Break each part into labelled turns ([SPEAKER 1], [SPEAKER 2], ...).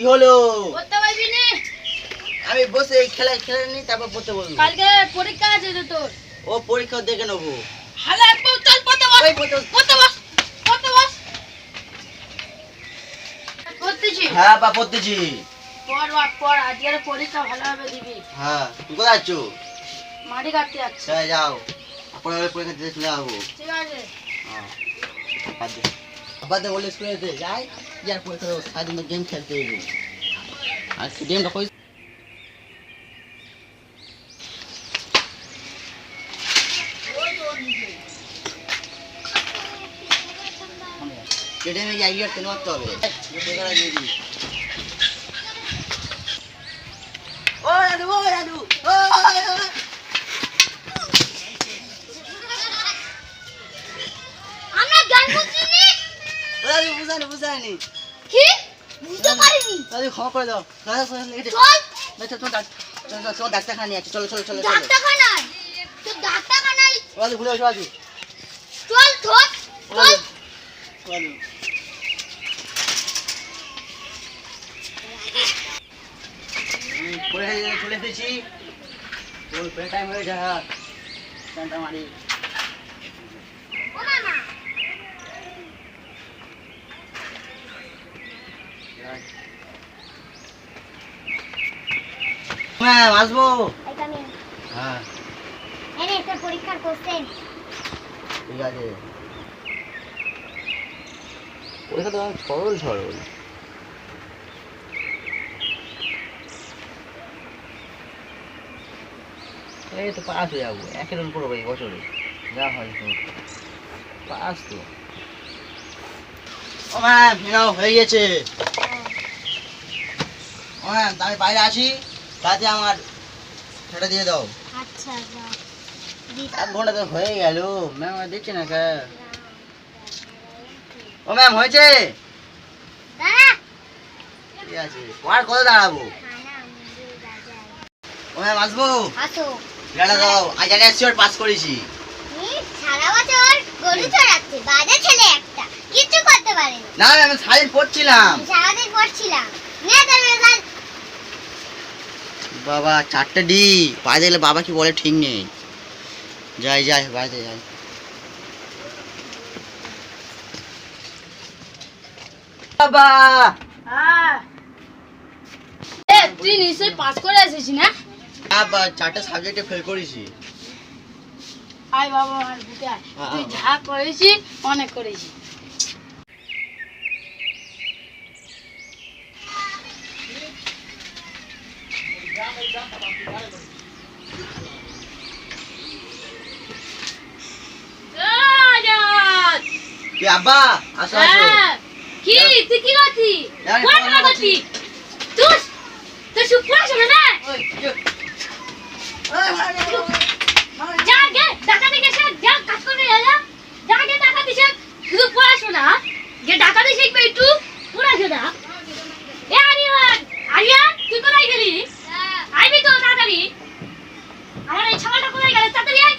[SPEAKER 1] কি হলো?
[SPEAKER 2] করতে পারবি নি।
[SPEAKER 1] আমি বসে এই খেলা খেলে নি তারপর পড়তে বলব।
[SPEAKER 2] কালকে পরীক্ষা আছে তো তোর।
[SPEAKER 1] ও পরীক্ষা দেখে নেব।
[SPEAKER 2] হালা একবার চল পড়তে বস।
[SPEAKER 1] পড়তে বস।
[SPEAKER 2] পড়তে বস পড়তে বস। পড়তেছি।
[SPEAKER 1] হ্যাঁ বা পড়তেছি।
[SPEAKER 2] পড় বাপ পড় আজকের পরীক্ষা ভালোভাবে দিবি।
[SPEAKER 1] হ্যাঁ তুমি কোথায় আছো
[SPEAKER 2] মাটি কাটতে যাচ্ছে।
[SPEAKER 1] চলে যাও। পরে পরীক্ষা দিতে চলে যাব
[SPEAKER 2] ঠিক আছে।
[SPEAKER 1] হ্যাঁ দে বলে স্কুলে যাই ইয়ার পরীক্ষা দেবো সারাদিন গেম খেলতে আর গেমটা কই কেটে নিয়ে আইডিয়া কেন করতে হবে। ও দাদু ও দাদু, ও
[SPEAKER 2] আমরা গান করছি নি
[SPEAKER 1] ও দাদু বুঝানি বুঝানি
[SPEAKER 2] কি বুঝতে পারিনি
[SPEAKER 1] দাদু ক্ষমা করে দাও দাদা
[SPEAKER 2] চল
[SPEAKER 1] না চল তোমার চল, চল, তোমার ডাক্তারখানা নিয়ে আছে চলো চলো চলো চলো
[SPEAKER 2] ডাক্তারখানায় তো ডাক্তারখানায়
[SPEAKER 1] ও দাদু ভুলে বসে আছি
[SPEAKER 2] চল ধর
[SPEAKER 1] ও দাদু ও দাদু হুম, পরীক্ষা দিতে চলে এসেছি টাইম হয়ে যা টাইমটা মারি
[SPEAKER 2] ও মামা
[SPEAKER 1] ম্যাম আসব? হ্যাঁ।
[SPEAKER 2] তোর পরীক্ষার কোশ্চেন
[SPEAKER 1] ঠিক আছে। পরীক্ষা তো সরল সরল। এই তো পাস হয়ে যাব একের করব এই বছরে। যা হয় হোক। পাস তো। ও ম্যাম হয়ে গেছে। ম্যাম আমি বাইরে আছি। তাতে আমার সেটা দিয়ে দাও।
[SPEAKER 2] আচ্ছা
[SPEAKER 1] এক ঘণ্টা তো হয়ে গেল। ম্যাম আর দিচ্ছে না কে ও ম্যাম হয়েছে? ঠিক আছে। আর কত দাঁড়াবো? ও ম্যাম আসব?
[SPEAKER 2] আসো।
[SPEAKER 1] গাড়া দাও। আজ জানি শিওর পাস করেছি।
[SPEAKER 2] সারা বছর গরু চড়াচ্ছে। বাজে ছেলে একটা। কিচ্ছু করতে পারেনি।
[SPEAKER 1] না আমি সারাদিন পড়ছিলাম।
[SPEAKER 2] সারাদিন পড়ছিলাম। নিয়ে তোর রেজাল্ট
[SPEAKER 1] বাবা চারটে ডি। পায়ে দেখলে বাবা কি বলে ঠিক নেই। যাই যাই বাড়িতে যাই। বাবা!
[SPEAKER 2] হ্যাঁ। তুই নিশ্চয়ই পাস করে এসেছিস না?
[SPEAKER 1] বাবা চারটে সাবজেক্টে ফেল করেছি।
[SPEAKER 2] আয় বাবা বুকে
[SPEAKER 1] হ্যাঁ,
[SPEAKER 2] তুই
[SPEAKER 1] হ্যাঁ।
[SPEAKER 2] যা করেছি অনেক করেছি।
[SPEAKER 1] আব্বা? আসো আসো।
[SPEAKER 2] হ্যাঁ। কি? তুই কি করছিস কোন
[SPEAKER 1] কথা
[SPEAKER 2] করছিস তুই তুই শুধু পড়াশোনা না
[SPEAKER 1] ওই? ওই, মারা দে, মারা দে।
[SPEAKER 2] যা গে ডাকাতি গেছে যা কাজ করে যা যা যা গে ডাকাতি শিখ শুধু পড়াশোনা গে ডাকাতি শিখবে একটু পড়াশোনা এ আরিয়ান আরিয়ান তুই কোথায় গেলি আইবি তো তাড়াতাড়ি আমার এই ছাওয়াটা কোথায় গেল তাড়াতাড়ি আয়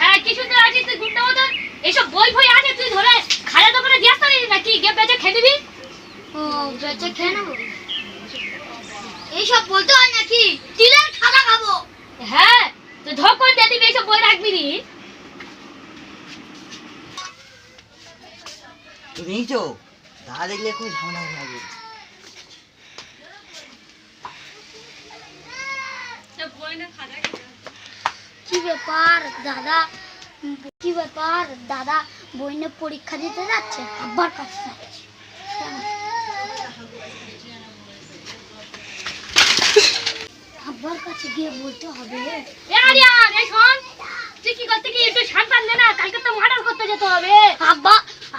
[SPEAKER 2] হ্যাঁ কিছু তো আছে তুই গুন্ডা মতন এইসব বই ফই আছে তুই ধরে খালে দোকানে দিয়ে আসতে পারিস নাকি গে বেচে খেয়ে দিবি ও খেয়ে নেব এইসব বলতে হয় নাকি? তিলের খাতা খাব। হ্যাঁ তুই ধক করে দিয়ে দিবি এইসব বই রাখবি নি।
[SPEAKER 1] তুমি নিয়েছো দাদা দেখলে খুব ঝামেলা হয়ে যাবে।
[SPEAKER 3] কি? ব্যাপার দাদা? কি ব্যাপার দাদা? বইনে পরীক্ষা দিতে যাচ্ছে? আব্বার কাছে আব্বার কাছে গিয়ে বলতে হবে
[SPEAKER 2] এ আরিয়ান এই শোন তুই কি করতে কি একটু শান্ত নে না কালকে তো মার্ডার করতে যেতে হবে
[SPEAKER 3] আব্বা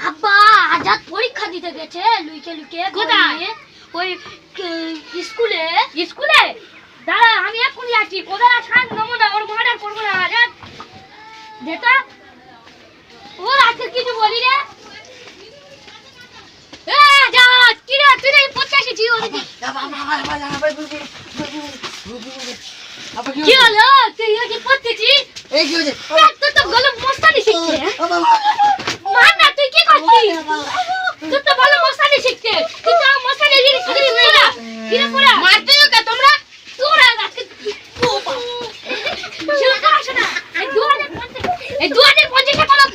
[SPEAKER 3] আব্বা আজাদ পরীক্ষা দিতে গেছে লুইকে ঘর
[SPEAKER 2] কোথায়?
[SPEAKER 3] ওই স্কুলে
[SPEAKER 2] স্কুলে দাঁড়া আমি এক্ষুনি আসছি কোথায় শান্ত নেব না ওর মার্ডার করব না আজাদ যেটা ও আজকে কিছু বলি রে এ আজাদ কি রে তুই পড়তে এসেছি ওদিকে কি হলো তুই তোর তো গলা মস্তানি শিখছে মার না তুই কি করছিস তোর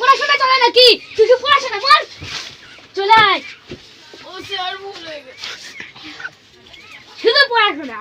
[SPEAKER 2] পড়াশোনা চলে নাকি তুই কি পড়াশোনা মার চলে আয় ও সে আর ভুল হয়ে গেছে শুধু পড়াশোনা